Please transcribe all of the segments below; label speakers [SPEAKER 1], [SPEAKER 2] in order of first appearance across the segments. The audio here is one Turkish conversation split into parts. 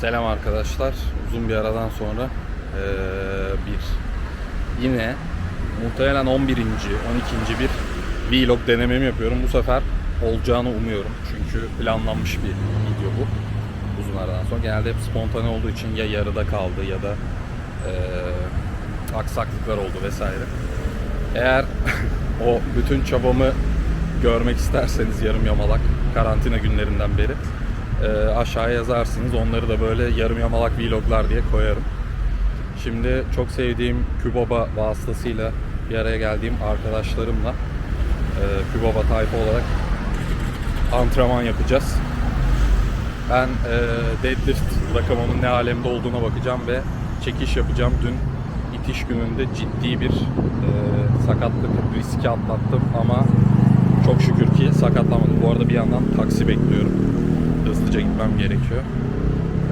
[SPEAKER 1] Selam arkadaşlar. Uzun bir aradan sonra eee, bir yine muhtemelen 11. 12. bir vlog denememi yapıyorum. Bu sefer olacağını umuyorum. Çünkü planlanmış bir video bu. Uzun aradan sonra. Genelde hep spontane olduğu için ya yarıda kaldı ya da eee, aksaklıklar oldu vesaire. Eğer o bütün çabamı görmek isterseniz yarım yamalak karantina günlerinden beri e, aşağıya yazarsınız. Onları da böyle yarım yamalak vloglar diye koyarım. Şimdi çok sevdiğim Kübaba vasıtasıyla bir araya geldiğim arkadaşlarımla e, Kübaba tayfa olarak antrenman yapacağız. Ben e, deadlift rakamımın ne alemde olduğuna bakacağım ve çekiş yapacağım. Dün itiş gününde ciddi bir e, sakatlık riski atlattım ama çok şükür ki sakatlamadım. Bu arada bir yandan taksi bekliyorum. Hızlıca gitmem gerekiyor.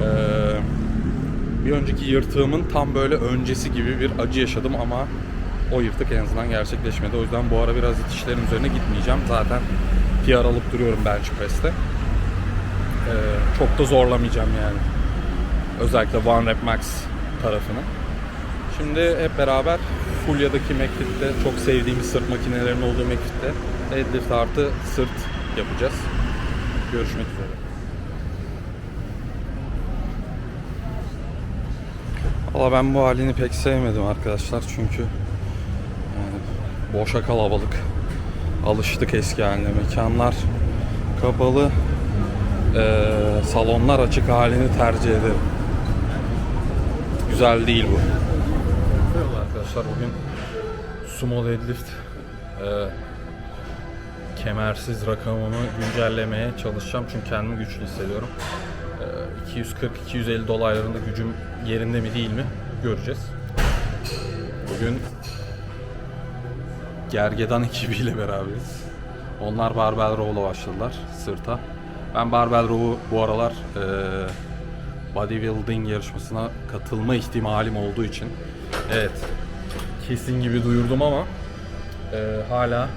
[SPEAKER 1] Ee, bir önceki yırtığımın tam böyle öncesi gibi bir acı yaşadım ama o yırtık en azından gerçekleşmedi. O yüzden bu ara biraz itişlerin üzerine gitmeyeceğim. Zaten PR alıp duruyorum bench press'te. Ee, çok da zorlamayacağım yani. Özellikle One Rep Max tarafını. Şimdi hep beraber Fulya'daki McFit'te çok sevdiğimiz sırt makinelerinin olduğu McFit'te deadlift artı sırt yapacağız. Görüşmek üzere. Valla ben bu halini pek sevmedim arkadaşlar çünkü yani boşa kalabalık. Alıştık eski haline. Mekanlar kapalı. Ee, salonlar açık halini tercih ederim. Güzel değil bu. Merhaba arkadaşlar bugün sumo deadlift e, kemersiz rakamımı güncellemeye çalışacağım çünkü kendimi güçlü hissediyorum. E, 240-250 dolaylarında gücüm yerinde mi değil mi göreceğiz. Bugün Gergedan ekibiyle beraberiz. Onlar barbell row'la başladılar sırta. Ben barbell row'u bu aralar e, bodybuilding yarışmasına katılma ihtimalim olduğu için evet kesin gibi duyurdum ama e, hala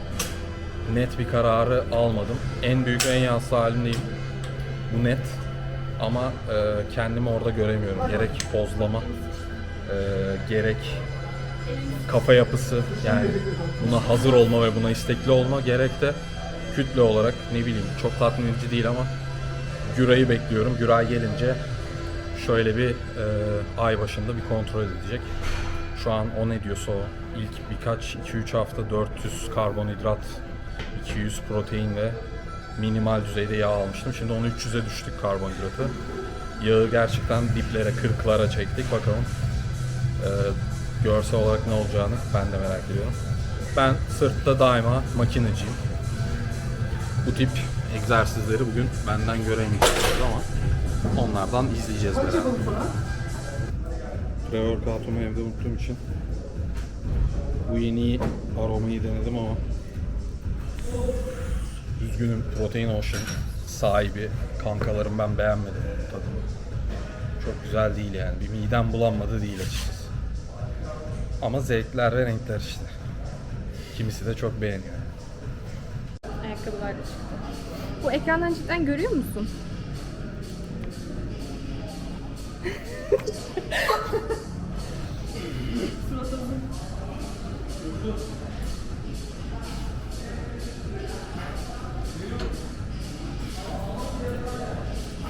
[SPEAKER 1] net bir kararı almadım. En büyük en yansız halimdeyim. Bu net. Ama e, kendimi orada göremiyorum. Gerek pozlama, e, gerek kafa yapısı yani buna hazır olma ve buna istekli olma gerek de kütle olarak ne bileyim çok tatmin edici değil ama Güray'ı bekliyorum. Güray gelince şöyle bir e, ay başında bir kontrol edecek. Şu an o ne diyorsa o. İlk birkaç 2-3 hafta 400 karbonhidrat, 200 protein ve minimal düzeyde yağ almıştım. Şimdi onu 300'e düştük karbonhidratı. Yağı gerçekten diplere, kırklara çektik. Bakalım e, görsel olarak ne olacağını ben de merak ediyorum. Ben sırtta daima makineciyim. Bu tip egzersizleri bugün benden göremeyeceksiniz ama onlardan izleyeceğiz beraber. Pre-workout'umu evde unuttuğum için bu yeni aromayı denedim ama üzgünüm Protein Ocean sahibi kankalarım ben beğenmedim tadını. Çok güzel değil yani. Bir midem bulanmadı değil açıkçası. Ama zevkler ve renkler işte. Kimisi de çok beğeniyor.
[SPEAKER 2] Ayakkabılar da çıktı. Bu ekrandan cidden görüyor musun?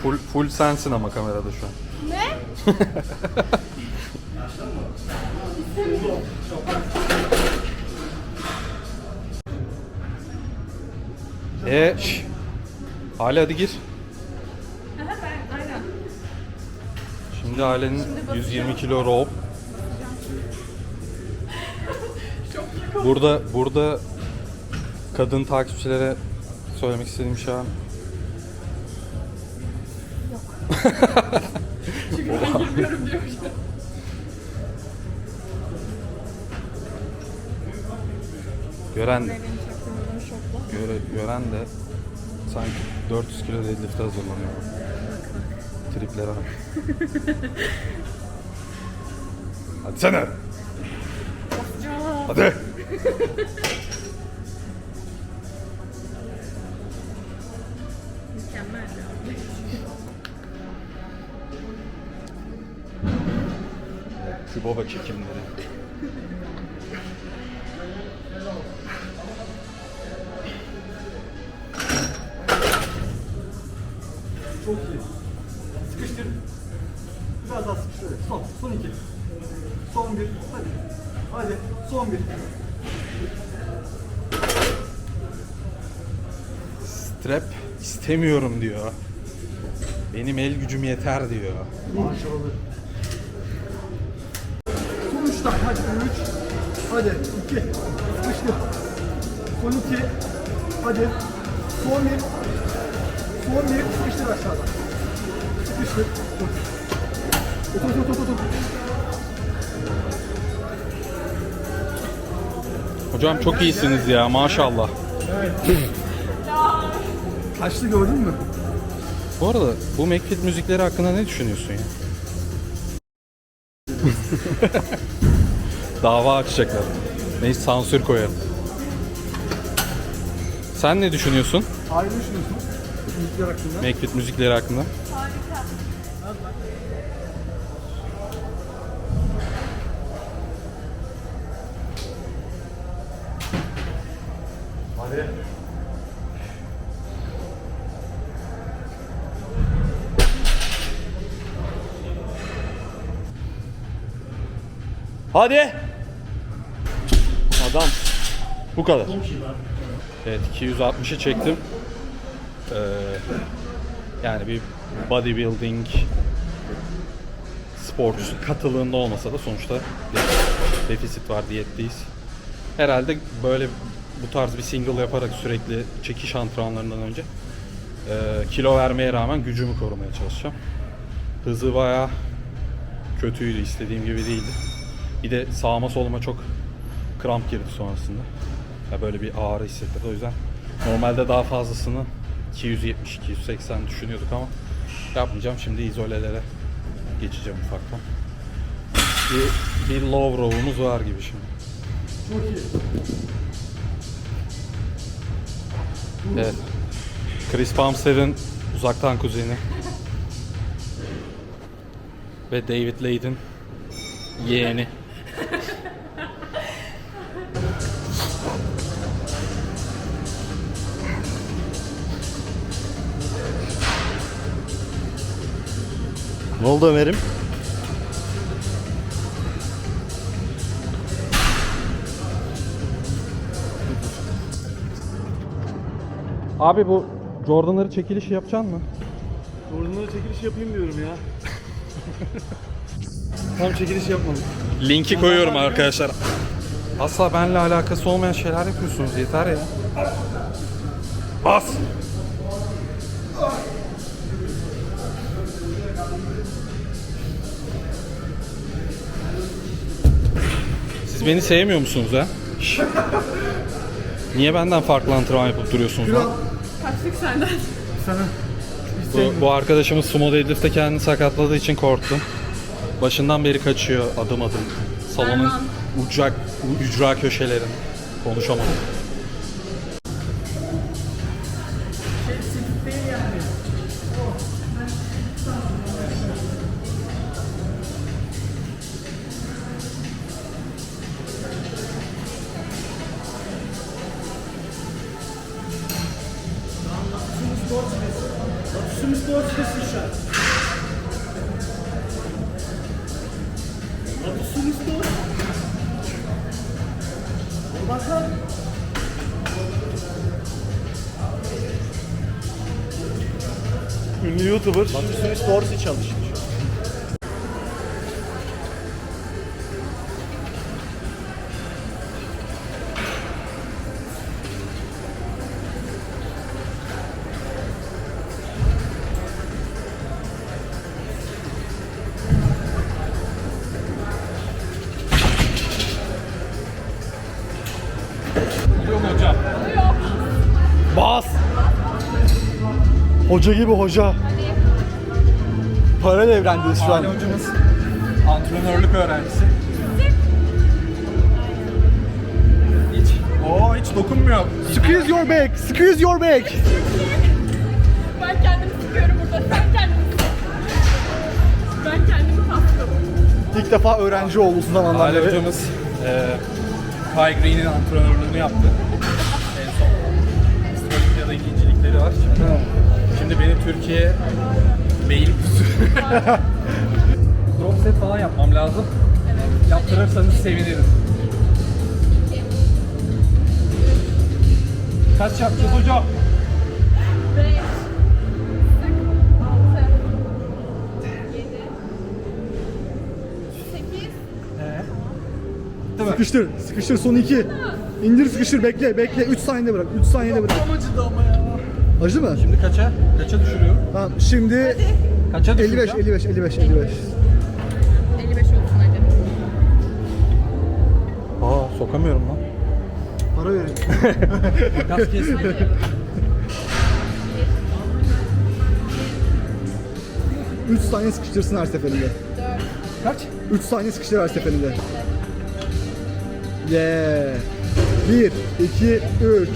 [SPEAKER 1] Full, full sensin ama kamerada şu an.
[SPEAKER 2] Ne?
[SPEAKER 1] E, şş. Hale hadi gir.
[SPEAKER 2] Aha ben aynen.
[SPEAKER 1] Şimdi ailenin 120 kilo row. Burada burada kadın takipçilere söylemek istediğim şey?
[SPEAKER 2] Çünkü ben girmiyorum.
[SPEAKER 1] Gören
[SPEAKER 2] Benim çaktırmadan şokla.
[SPEAKER 1] göre, gören de sanki 400 kilo deadlift'e hazırlanıyor. Triplere bak. Hadi sen de. Hadi.
[SPEAKER 2] Mükemmel ya.
[SPEAKER 1] Çünkü baba çekimleri.
[SPEAKER 3] Çok iyi. Sıkıştır. Biraz daha sıkıştır. Son. Son iki. Son bir. Hadi. Hadi. Son bir.
[SPEAKER 1] Strap istemiyorum diyor. Benim el gücüm yeter diyor.
[SPEAKER 3] Maşallah. Tane. Hadi. Üç. Hadi. İki. Sıkıştır. Son iki. Hadi. Son bir. Son bir. Sıkıştır aşağıdan. Sıkıştır. Otur. Otur, otur, otur.
[SPEAKER 1] Hocam çok iyisiniz ya maşallah.
[SPEAKER 3] Kaçtı gördün mü?
[SPEAKER 1] Bu arada bu McFit müzikleri hakkında ne düşünüyorsun ya? Dava açacaklar. Neyse sansür koyalım. Sen ne düşünüyorsun
[SPEAKER 3] Ayrı düşünüyorsun. Müzikler hakkında.
[SPEAKER 1] McFit müzikleri hakkında?
[SPEAKER 3] Hadi.
[SPEAKER 4] Hadi. Adam. Bu kadar.
[SPEAKER 1] Evet 260'ı çektim. Ee, yani bir bodybuilding spor katılığında olmasa da sonuçta defisit var diyetteyiz. Herhalde böyle bu tarz bir single yaparak sürekli çekiş antrenmanlarından önce e, kilo vermeye rağmen gücümü korumaya çalışacağım. Hızı bayağı kötüydü istediğim gibi değildi. Bir de sağıma soluma çok kramp girdi sonrasında. Ya böyle bir ağrı hissettirdi o yüzden normalde daha fazlasını 270-280 düşünüyorduk ama yapmayacağım. Şimdi izolelere geçeceğim ufaktan. Bir, bir low row'umuz var gibi şimdi.
[SPEAKER 3] Çok iyi.
[SPEAKER 1] Evet. Chris Bumster'ın uzaktan kuzeni. Ve David Layden yeğeni.
[SPEAKER 4] Ne oldu Ömer'im?
[SPEAKER 1] Abi bu Jordan'ları çekiliş yapacaksın mı?
[SPEAKER 3] Ordunlara çekiliş yapayım diyorum ya. Tam çekiliş yapmadım.
[SPEAKER 1] Linki koyuyorum arkadaşlar. Asla benimle alakası olmayan şeyler yapıyorsunuz yeter ya. Bas. Siz beni sevmiyor musunuz ha? Niye benden farklı antrenman yapıp duruyorsunuz lan?
[SPEAKER 2] Kaçtık senden.
[SPEAKER 3] Sana
[SPEAKER 1] Bu, bu arkadaşımız sumo deadlift'te kendini sakatladığı için korktum. Başından beri kaçıyor adım adım. Salonun
[SPEAKER 2] Erman.
[SPEAKER 1] ucra, ücra köşelerin. Konuşamadım.
[SPEAKER 3] Zum Sport Wissenschaft. Zum Sport. Bakalım.
[SPEAKER 4] Ünlü YouTuber.
[SPEAKER 3] Zum Sport çalışmış.
[SPEAKER 4] Hoca gibi hoca. Paralel evrendeyiz şu an.
[SPEAKER 1] Ali hocamız antrenörlük öğrencisi. Hiç, o hiç dokunmuyor.
[SPEAKER 4] Squeeze your back. Squeeze your back.
[SPEAKER 2] Ben kendimi sıkıyorum burada. Sen kendini sık. Ben kendimi kastım.
[SPEAKER 4] İlk defa öğrenci oldu uzun zamandan
[SPEAKER 1] Hale
[SPEAKER 4] beri.
[SPEAKER 1] hocamız e, Kai Green'in antrenörlüğünü yaptı. En son. Avustralya'da ikincilikleri var. Şimdi, şimdi beni Türkiye mail Drop set falan yapmam lazım. Yaptırırsanız sevinirim. Kaç yapacağız hocam?
[SPEAKER 2] 5, 6, 7, 8,
[SPEAKER 3] Sıkıştır. Sıkıştır son iki. İndir sıkıştır bekle bekle. 3 saniyede bırak. 3 saniyede bırak.
[SPEAKER 1] acıdı ama ya.
[SPEAKER 3] Acıdı mı?
[SPEAKER 1] Şimdi kaça? Kaça düşürüyorum?
[SPEAKER 3] Tamam şimdi
[SPEAKER 1] Kaça
[SPEAKER 3] 55
[SPEAKER 1] düşüreceğim?
[SPEAKER 3] 55 55 55.
[SPEAKER 2] 55 olsun hadi.
[SPEAKER 1] Aa sokamıyorum lan.
[SPEAKER 3] Para verin.
[SPEAKER 1] Kas kes.
[SPEAKER 3] Üç saniye sıkıştırsın her seferinde.
[SPEAKER 1] Kaç?
[SPEAKER 3] 3 saniye sıkıştır her seferinde. Yeah. 1, 2, 3.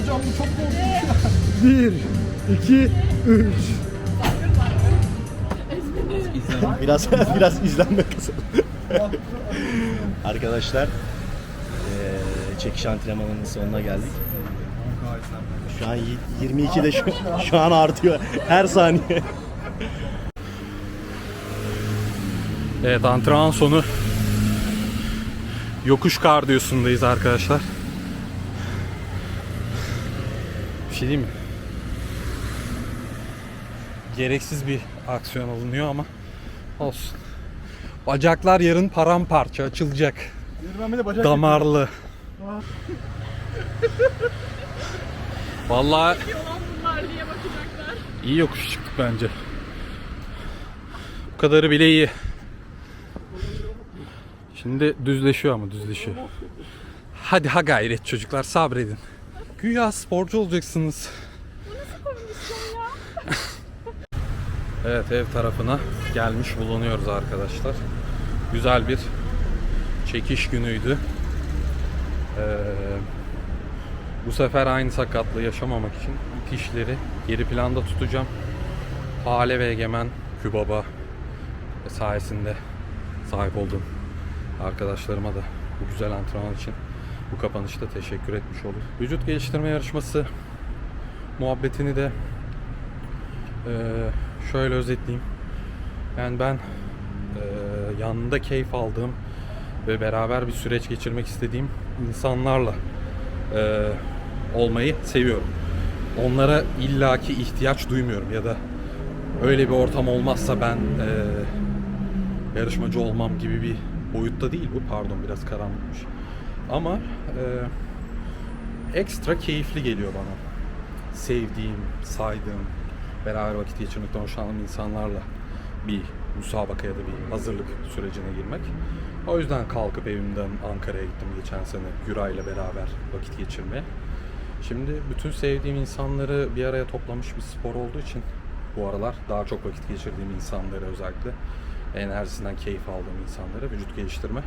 [SPEAKER 1] Hocam bu çok korkunç.
[SPEAKER 3] 1, 2, 3.
[SPEAKER 4] Biraz biraz izlenme kazandı. Arkadaşlar eee çekiş antrenmanının sonuna geldik. Şu an y- 22'de şu, şu an artıyor her saniye.
[SPEAKER 1] Evet antrenman sonu yokuş kardiyosundayız arkadaşlar. Bir şey diyeyim mi? Gereksiz bir aksiyon alınıyor ama olsun. Bacaklar yarın paramparça açılacak.
[SPEAKER 3] Yürümemde bacak
[SPEAKER 1] Damarlı. Vallahi iyi yokuş çıktık bence. Bu kadarı bile iyi. Şimdi düzleşiyor ama düzleşiyor. Hadi ha gayret çocuklar sabredin. Güya sporcu olacaksınız. Evet ev tarafına gelmiş bulunuyoruz arkadaşlar. Güzel bir çekiş günüydü. Ee, bu sefer aynı sakatlığı yaşamamak için itişleri geri planda tutacağım. Hale ve Egemen Kübaba sayesinde sahip olduğum arkadaşlarıma da bu güzel antrenman için bu kapanışta teşekkür etmiş olur. Vücut geliştirme yarışması muhabbetini de eee, şöyle özetleyeyim. Yani ben eee, yanında keyif aldığım ve beraber bir süreç geçirmek istediğim insanlarla eee, olmayı seviyorum. Onlara illaki ihtiyaç duymuyorum ya da öyle bir ortam olmazsa ben eee, yarışmacı olmam gibi bir boyutta değil bu. Pardon biraz karanlıkmış. Ama eee, ekstra keyifli geliyor bana. Sevdiğim, saydığım, beraber vakit geçirmekten hoşlandığım insanlarla bir müsabaka ya da bir hazırlık sürecine girmek. O yüzden kalkıp evimden Ankara'ya gittim geçen sene Güray'la beraber vakit geçirmeye. Şimdi bütün sevdiğim insanları bir araya toplamış bir spor olduğu için bu aralar daha çok vakit geçirdiğim insanları özellikle enerjisinden keyif aldığım insanlara vücut geliştirme.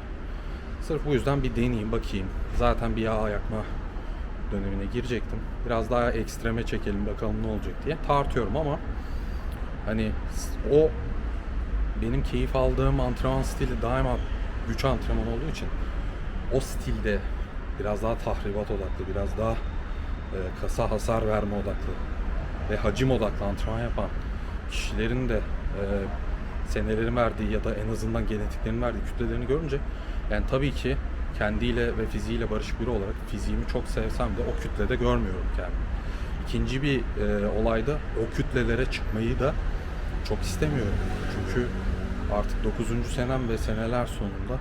[SPEAKER 1] Sırf bu yüzden bir deneyeyim bakayım. Zaten bir yağ yakma dönemine girecektim. Biraz daha ekstreme çekelim bakalım ne olacak diye tartıyorum ama hani o benim keyif aldığım antrenman stili daima güç antrenmanı olduğu için o stilde biraz daha tahribat odaklı, biraz daha e, kasa hasar verme odaklı ve hacim odaklı antrenman yapan kişilerin de e, senelerin verdiği ya da en azından genetiklerin verdiği kütlelerini görünce yani tabii ki kendiyle ve fiziğiyle barışık biri olarak fiziğimi çok sevsem de o kütlede görmüyorum kendimi. İkinci bir e, olayda o kütlelere çıkmayı da çok istemiyorum. Çünkü artık 9. senem ve seneler sonunda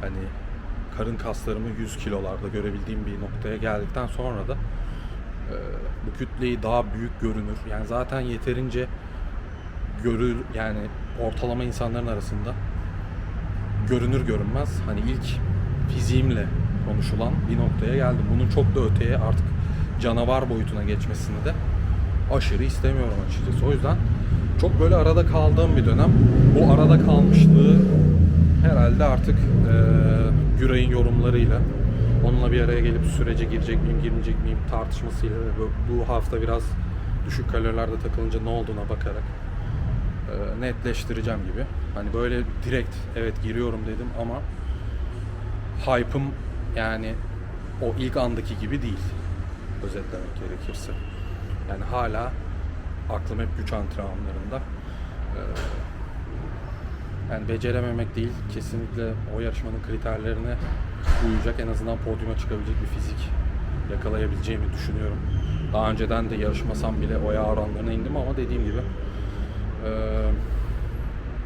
[SPEAKER 1] hani karın kaslarımı 100 kilolarda görebildiğim bir noktaya geldikten sonra da e, bu kütleyi daha büyük görünür. Yani zaten yeterince görür yani ortalama insanların arasında görünür görünmez hani ilk fiziğimle konuşulan bir noktaya geldim. Bunun çok da öteye artık canavar boyutuna geçmesini de aşırı istemiyorum açıkçası. O yüzden çok böyle arada kaldığım bir dönem. Bu arada kalmışlığı herhalde artık eee Güray'ın yorumlarıyla onunla bir araya gelip sürece girecek miyim, girmeyecek miyim tartışmasıyla ve bu hafta biraz düşük kalorilerde takılınca ne olduğuna bakarak e, netleştireceğim gibi. Hani böyle direkt evet giriyorum dedim ama hype'ım yani o ilk andaki gibi değil. Özetlemek gerekirse. Yani hala aklım hep güç antrenmanlarında. Ee, yani becerememek değil, kesinlikle o yarışmanın kriterlerine uyacak, en azından podyuma çıkabilecek bir fizik yakalayabileceğimi düşünüyorum. Daha önceden de yarışmasam bile o yağ oranlarına indim ama dediğim gibi ee,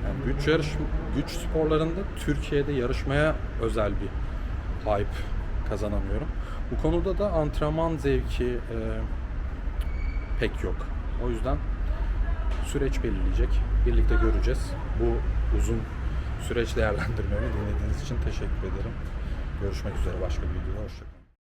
[SPEAKER 1] yani güç yarış güç sporlarında Türkiye'de yarışmaya özel bir hype kazanamıyorum. Bu konuda da antrenman zevki e, pek yok. O yüzden süreç belirleyecek. Birlikte göreceğiz. Bu uzun süreç değerlendirmemi dinlediğiniz için teşekkür ederim. Görüşmek üzere başka bir videoda. Hoşçakalın.